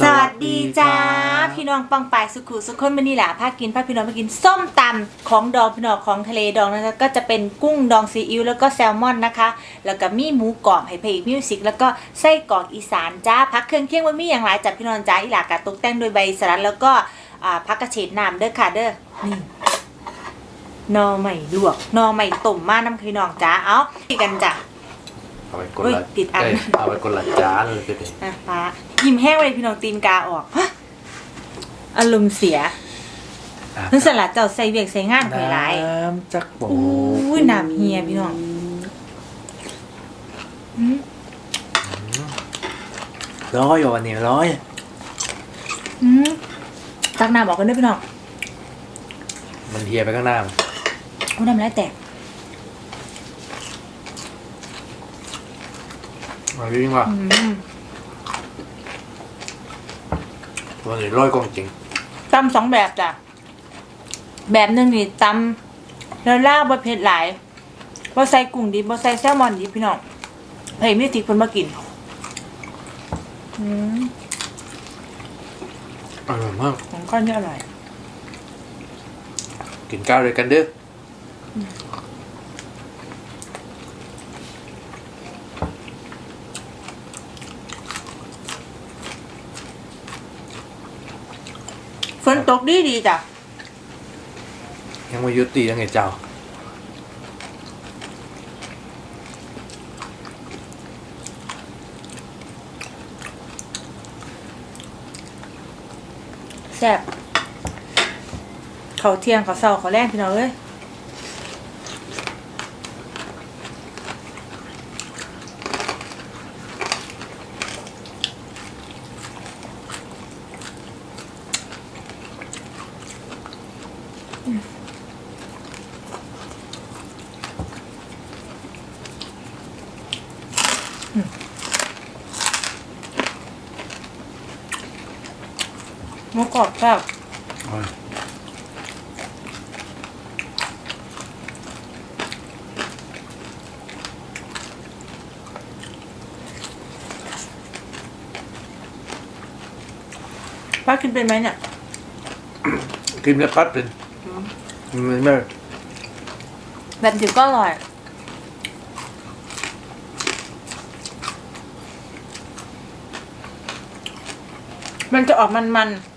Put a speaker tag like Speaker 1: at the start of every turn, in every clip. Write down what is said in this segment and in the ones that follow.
Speaker 1: สวัสดีจ้าพี่น้องปองปายสุขุสุขคนมันนี่แหละพากินพาพี่น้องมากินส้มตำของดองพี่น้องของทะเลดองนะคะก็จะเป็นกุ้งดองซีอิ๊วแล้วก็แซลมอนนะคะ แล้วก็มีหมูกรอบไฮเพย์มิวสิกแล้วก็ไส้กรอกอีสานจ้าพักเครื่องเคียงไว้มีอย่างไรจับพี่น้องจ้าอีหลากะตกแต่งโดยใบสลัดแล้วก็อ่าพักกระเฉดน้ำเด้อค่ะเด้อนี่หนอใหม่ลวกหนอใหม่ต้มมาน้ำพี่น้องจ้าเอาที่กันจ้ะ
Speaker 2: เอาไปกด
Speaker 1: อุ๊ย
Speaker 2: ละ
Speaker 1: ติดอัน
Speaker 2: เยเอาไปกดละจ้าเลยไปดิ
Speaker 1: อะป้า ยิ้มแห้งเลยพี่น้องตีนกาออกฮะอารมณ์เสีย
Speaker 2: อะ
Speaker 1: นึกสลัดเจ้าใส่เวียกใส่งานไปหลาย
Speaker 2: น้ำจักโบ
Speaker 1: อู้ยน้ำเฮียพี่น้องอืม
Speaker 2: ร้อยอยู่วันนี้ร้อย
Speaker 1: อืมตักน้ำออกกันด้วยพี่น้อง
Speaker 2: มันเฮียไปข้างหน้า
Speaker 1: โอ้น้ำลายแตก
Speaker 2: มาวิ่งว่ะ
Speaker 1: อืม
Speaker 2: วันนี้ร้อยกองจริง
Speaker 1: ตำสองแบบจ้ะ แบบหนึ่งนี่ตำแล้วล่าบะเผ็ดหลายบะใส่กุ้งดิบบะใส่แซลมอนดิบพี่น้องเฮ้ยไม่ติคนมากินอืม
Speaker 2: อร่อยมาก
Speaker 1: ของก้อนนี่อร่อย
Speaker 2: กินข้าวด้วยกันเด้ออ
Speaker 1: ตกดีดีจ้ะ
Speaker 2: ยังไม่ยุติยังไงเจ้า
Speaker 1: แซ่บเขาวเที่ยงเขาวเช้าเขาวแรงพี่น้องเอ้ย ป้ากินเป็นไหมเนี่ย
Speaker 2: กินแล้วพัดเป็นมันไม่
Speaker 1: แบบดิบก็อร่อย มันจะออกมันมันๆ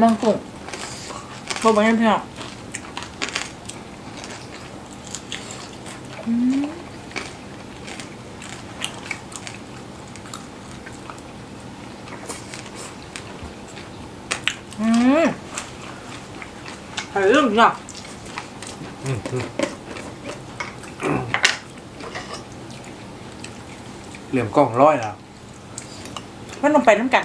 Speaker 1: มันกุ้งบอกมาให้พี่น้อง ใส่เรื่องเนาะ
Speaker 2: อืมอืมเหลี่ยมกล้องร้อยแล้ว
Speaker 1: มันลงไปน้ำกัน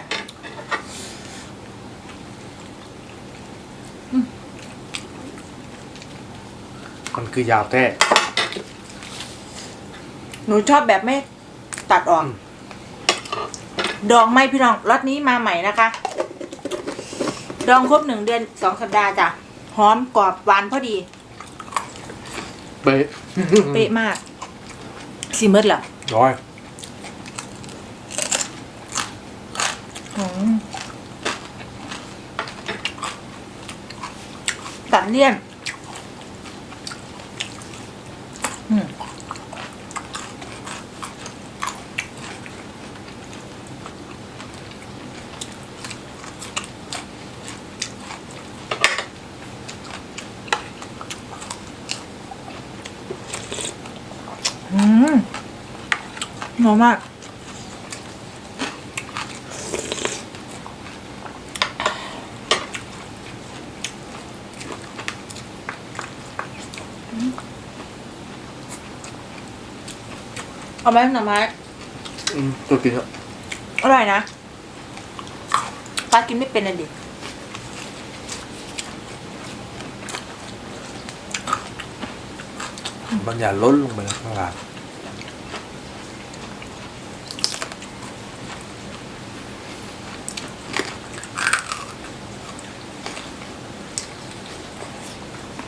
Speaker 2: มันคือยาวแท้
Speaker 1: หนูชอบแบบไม่ตัดออกดองไม่พี่น้องรสนี้มาใหม่นะคะ ดองครบหนึ่งเดือนสองสัปดาห์จ้ะ หอมกรอบหวานพอดี
Speaker 2: เป๊ะ
Speaker 1: เป๊ะมากสีมืดเหรอ
Speaker 2: ร้อย
Speaker 1: อืมตัดเลี่ยน อืมหอมมากเอาไหมหน่อไม้
Speaker 2: อืมตัวกินอะ
Speaker 1: อร่อยนะป้ากินไม่เป็นอะดิ
Speaker 2: บางอย่างล้นลงไปข้างล่าง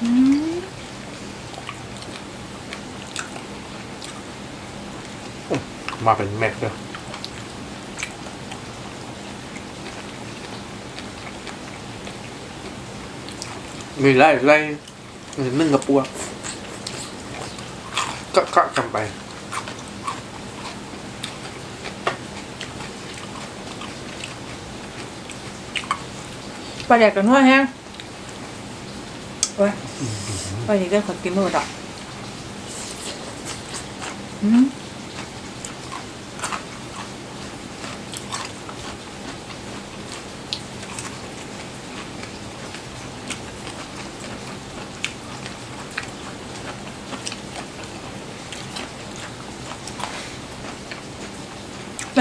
Speaker 1: อืม
Speaker 2: มาเป็นแม็กเลยมีไล่ไล่นึ่งกับปัว ก็ก็กันไป
Speaker 1: ปลาแดกกันหัวแห้งโอ้ยปลานี้ก็ขอกินหมดอะอืม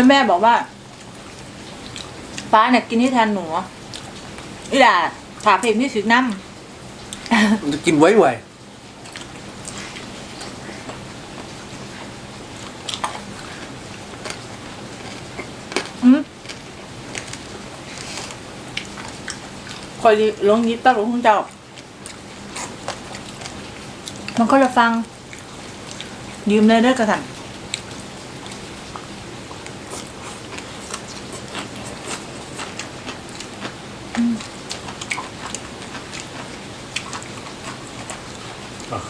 Speaker 1: แม่แม่บอกว่าป้าเนี่ยกินที่แทนหนูอีหล่ะถาเพลงที่สุดน้ำ
Speaker 2: มันจะกินไว้ไว
Speaker 1: อืมคอยลงยิบตลกของเจ้า มันก็จะฟัง ยืมเลยเด้อกระสัน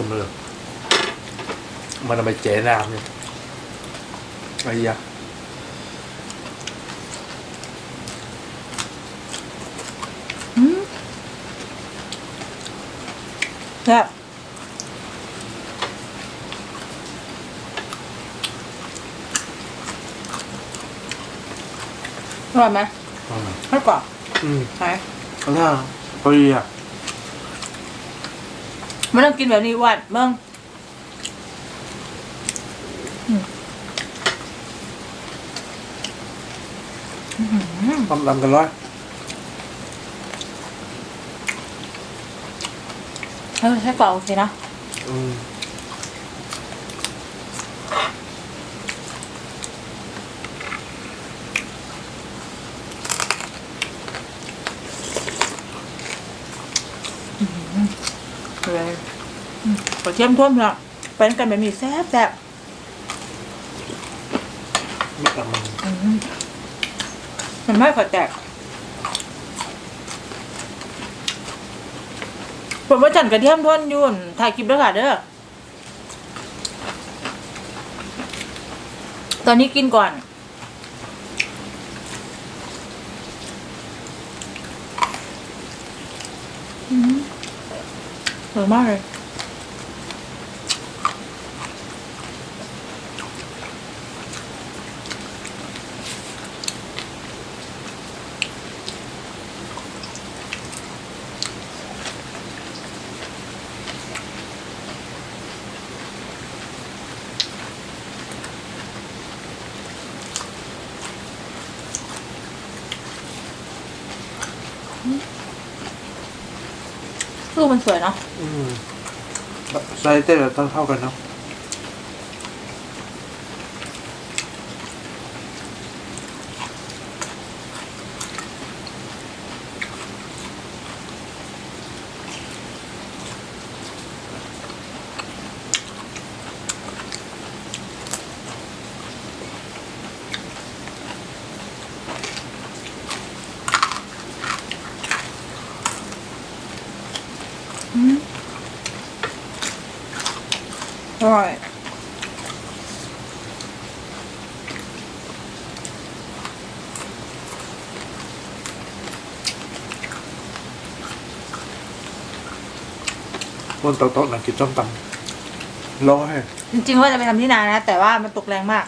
Speaker 2: ขึ้นมาเลย มันเอาไปเจ๊น้ำเนี่ยไอ้ยะ
Speaker 1: อืมแบบอร่อยไหม
Speaker 2: อืม
Speaker 1: ไม่กรอบ
Speaker 2: อืม
Speaker 1: ใช่
Speaker 2: เอาหน้าพอดีอะ
Speaker 1: ไม่ต้องกินแบบนี้อ้วันเบิ้งอืมอื้อหือ
Speaker 2: ตำตำกันร้อย
Speaker 1: เออใช่กรอบโอเคนะ
Speaker 2: อืม
Speaker 1: เลยอืม กระเทียมท่วมละเป็นกันแบบนี้แซ่บแซ่บ
Speaker 2: ไม่ตำมัน
Speaker 1: อืมมันไม่ขอแตกผมว่าจันกระเทียมท่วนอยุ่นถ่ายคลิปด้วยค่ะเด้อ ตอนนี้กินก่อน อืมอร่อยมากเลย รูปมันสวยเนาะ
Speaker 2: อืมไซส์เต้นต้องเท่ากันเนาะ
Speaker 1: อร่อย
Speaker 2: บนโต๊ะๆหนังกินส้มตำร้อย
Speaker 1: จริงๆว่าจะไปทำที่นานะ แต่ว่ามันตกแรงมาก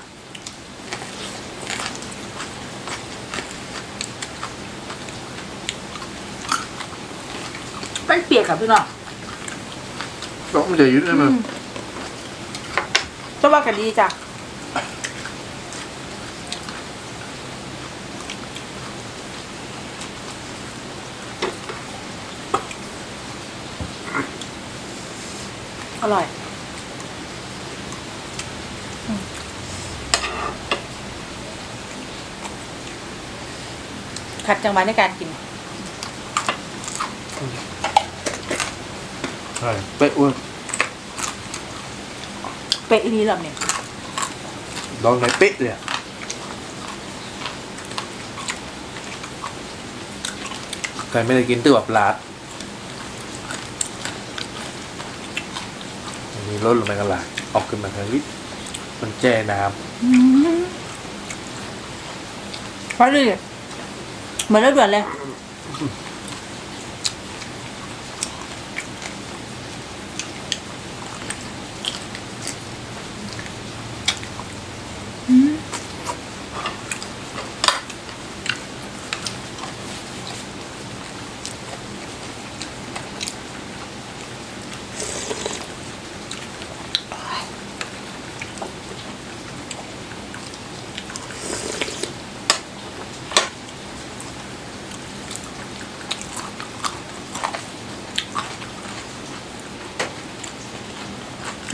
Speaker 1: มันเปียกค่ะพี่น้อง
Speaker 2: ต้องมันจะยืดได้ไหม
Speaker 1: จะว่ากันดีจ้ะ อร่อย ขัดจังหวะในการกิน
Speaker 2: ใช่เป๊ะอ้วน
Speaker 1: เป๊ะอีนี้หรอเนี่ย
Speaker 2: อลองในเป๊ะเลยอะใครไม่ได้กินตื้อแบบลาด มีรถลงไปกันหลายออกขึ้นมาเฮ้ยมันแจ้น้
Speaker 1: เพอดีเหมือนรถด่วนเลยำ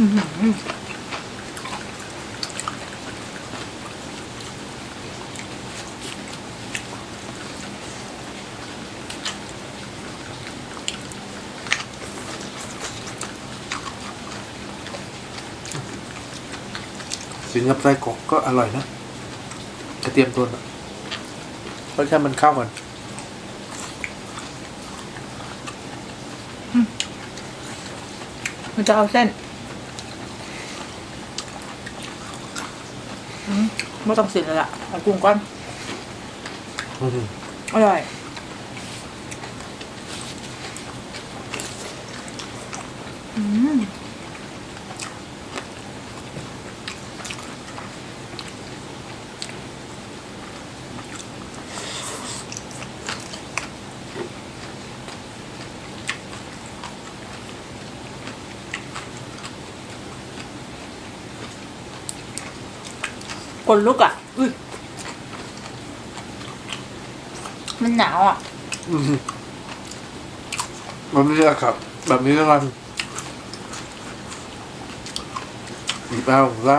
Speaker 2: สินกับไส้กรอกก็อร่อยนะกระเทียมตัวนะรสชาติมันเข้ากัน
Speaker 1: มันจะเอาเส้นอืม ไม่ต้องสิเลยล่ะเอากุ้งก้อน
Speaker 2: อืม
Speaker 1: อร่อย คนลุกอะอุ้ยมันหนาวอะ
Speaker 2: อืมแบบนี้แหละครับ แบบนี้แล้วกันหยิบเอาล่า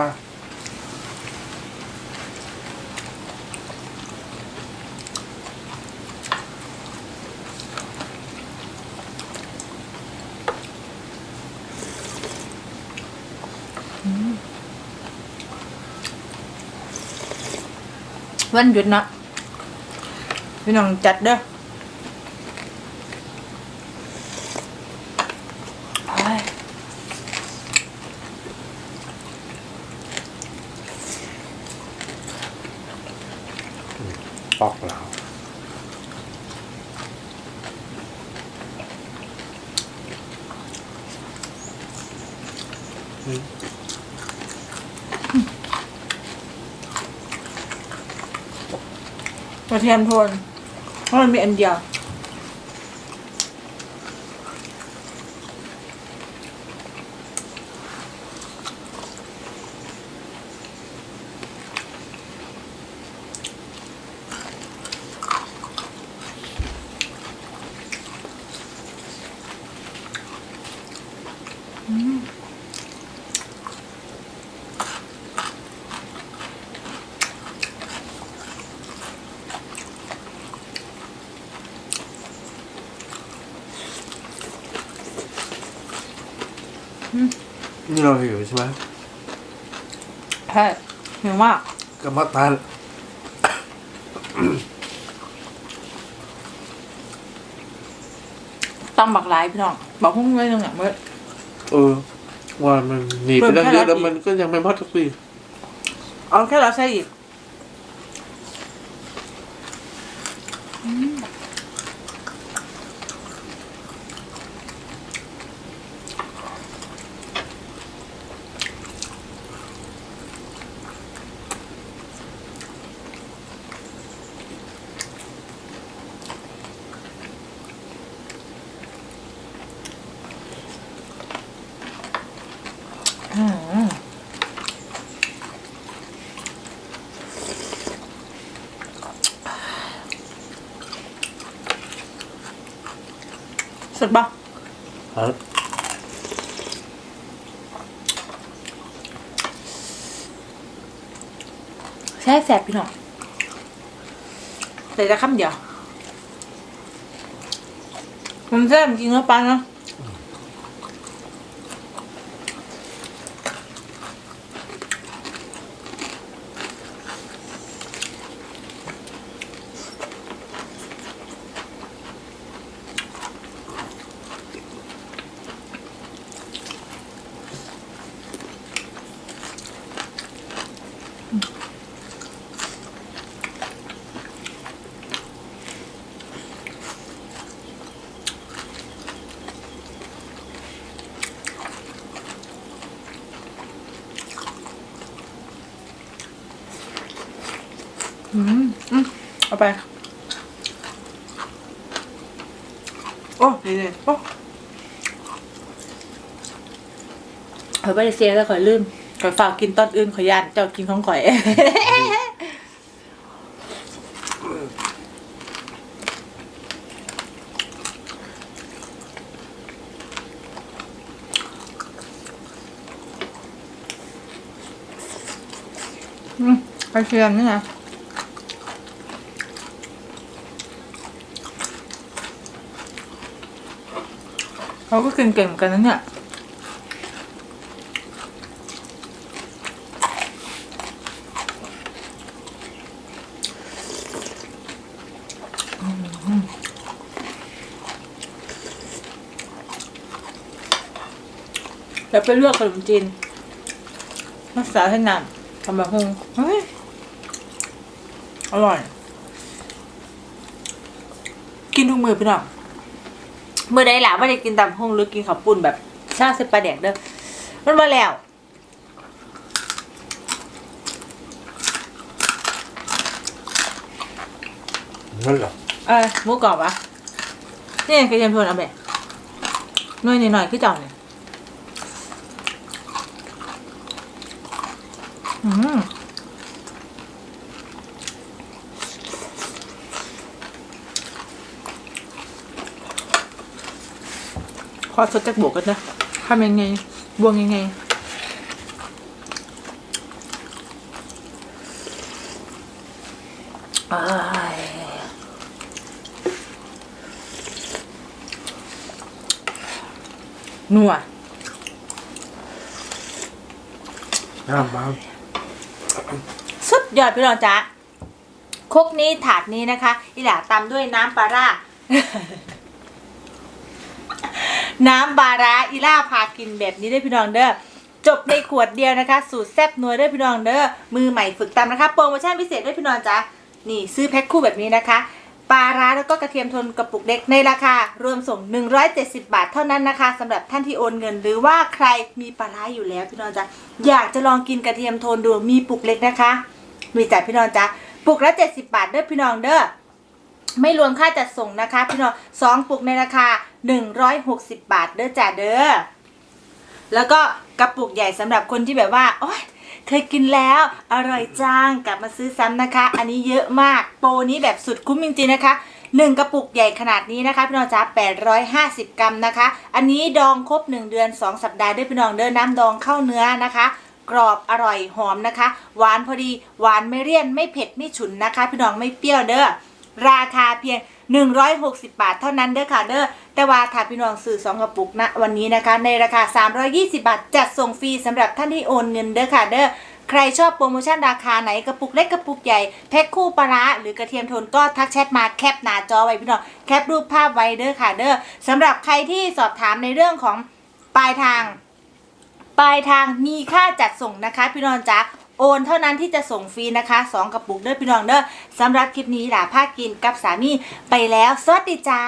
Speaker 1: วันหยุดนะพี่น้องจัดเด้อโอ้ย
Speaker 2: ปอกเราอืม
Speaker 1: กระ เทียมโทนเพราะมันมีอันเดียว
Speaker 2: นี่เราหิวใช่ไหม
Speaker 1: ใช่เห็นว่า
Speaker 2: ก็มาทาน
Speaker 1: ต้องบักหลายพี่น้องบอกพุ่งไว้ตรงไหนเมื่อ
Speaker 2: เออว่ามันหนีไปตั้งเยอะแล้วมันก็ยังไม่พอสักที
Speaker 1: เอาแค่เราใส่อีก สุดปะ
Speaker 2: ครับ
Speaker 1: แซ่แสบพี่น้องแต่จะคำเดียว มันแซ่บจริงๆนะปันนะ ไป โอ้นี่เลยโอ้ข่อยไม่ได้เสียแล้วข่อยลืมข่อยฝากกินตอนอื่นข่อยยานเจ้ากินของข่อย อืมกระเทียมนี่นะ เขาก็กินเก่งเหมือนกันนะเนี่ยแล้วไปเลือกขนมจีนรักษาให้นานทำแบบฮงเฮ้ย อร่อย กินทุกมือพี่น้อง เมื่อใดหล่ะไม่ได้กินตำฮงหรือกินข้าวปุ้นแบบชาเสปลาแดกเด้อมันมาแล้ว
Speaker 2: นั่นเหรอ
Speaker 1: เอ้ยหมูกรอบวะนี่กระเทียมโทนเอาแบบหน่อยนิดหน่อยคือเจ้าเนี่ยอืม อสดจากบวกกันนะทำยังไงบวงยังไงอ้ายนัว
Speaker 2: น้ำมา
Speaker 1: สุดยอดพี่น้องจ๊ะครกนี้ถาดนี้นะคะอีหล่าตามด้วยน้ำปลาร่า น้ำบาราอีล่าพากินแบบนี้ได้พี่น้องเด้อจบในขวดเดียวนะคะ สูตรแซ่บนัวเด้พี่น้องเด้อมือใหม่ฝึกตำนะคะโปรโมชั่นพิเศษด้วยพี่น้องจ๊ะนี่ซื้อแพ็คคู่แบบนี้นะคะปลาร้าแล้วก็กระเทียมโทนกระปุกเล็กในราคา รวมส่ง 170 บาทเท่านั้นนะคะสำหรับท่านที่โอนเงิน หรือว่าใครมีปลาร้าอยู่แล้วพี่น้องจ๊ะอยากจะลองกินกระเทียมโทนดูมีปุกเล็กนะคะมีจ่ายพี่น้องจ๊ะปุกละ 70 บาทเด้อพี่น้องเด้อไม่รวมค่าจัดส่งนะคะ พี่น้องสองปุกในราคา 160 บาทเด้อจ้าเด้อแล้วก็กระปุกใหญ่สำหรับคนที่แบบว่าโอ๊ยเคยกินแล้วอร่อยจังกลับมาซื้อซ้ำนะคะ อันนี้เยอะมากโปรนี้แบบสุดคุ้มจริงๆนะคะ1กระปุกใหญ่ขนาดนี้นะคะพี่น้องจ้า850 กรัมนะคะ อันนี้ดองครบ 1 เดือน 2 สัปดาห์ด้วยพี่น้องเด้อน้ำดองเข้าเนื้อนะคะ กรอบอร่อยหอมนะคะ หวานพอดีหวานไม่เลี่ยนไม่เผ็ดไม่ฉุนนะคะ พี่น้องไม่เปรี้ยวเด้อราคาเพียง 160 บาทเท่านั้นเด้อค่ะเด้อแต่ว่าถ้าพี่น้องซื้อ2กระปุกนะวันนี้นะคะ ในราคา 320 บาท จัดส่งฟรีสำหรับท่านที่โอนเงินเด้อค่ะเด้อใครชอบโปรโมชั่นราคาไหนกระปุกเล็กกระปุกใหญ่แพ็คคู่ปลาร้าหรือกระเทียมโทนก็ทักแชทมาแคปหน้าจอไว้พี่น้องแคปรูปภาพไว้เด้อค่ะเด้อสำหรับใครที่สอบถามในเรื่องของปลายทาง ปลายทางมีค่าจัดส่งนะคะ พี่น้องจ๊ะ โอนเท่านั้นที่จะส่งฟรีนะคะสองกระปุกเด้อพี่น้องเด้อสำหรับคลิปนี้หล่าภาคกินกับสามีไปแล้ว สวัสดีจ้า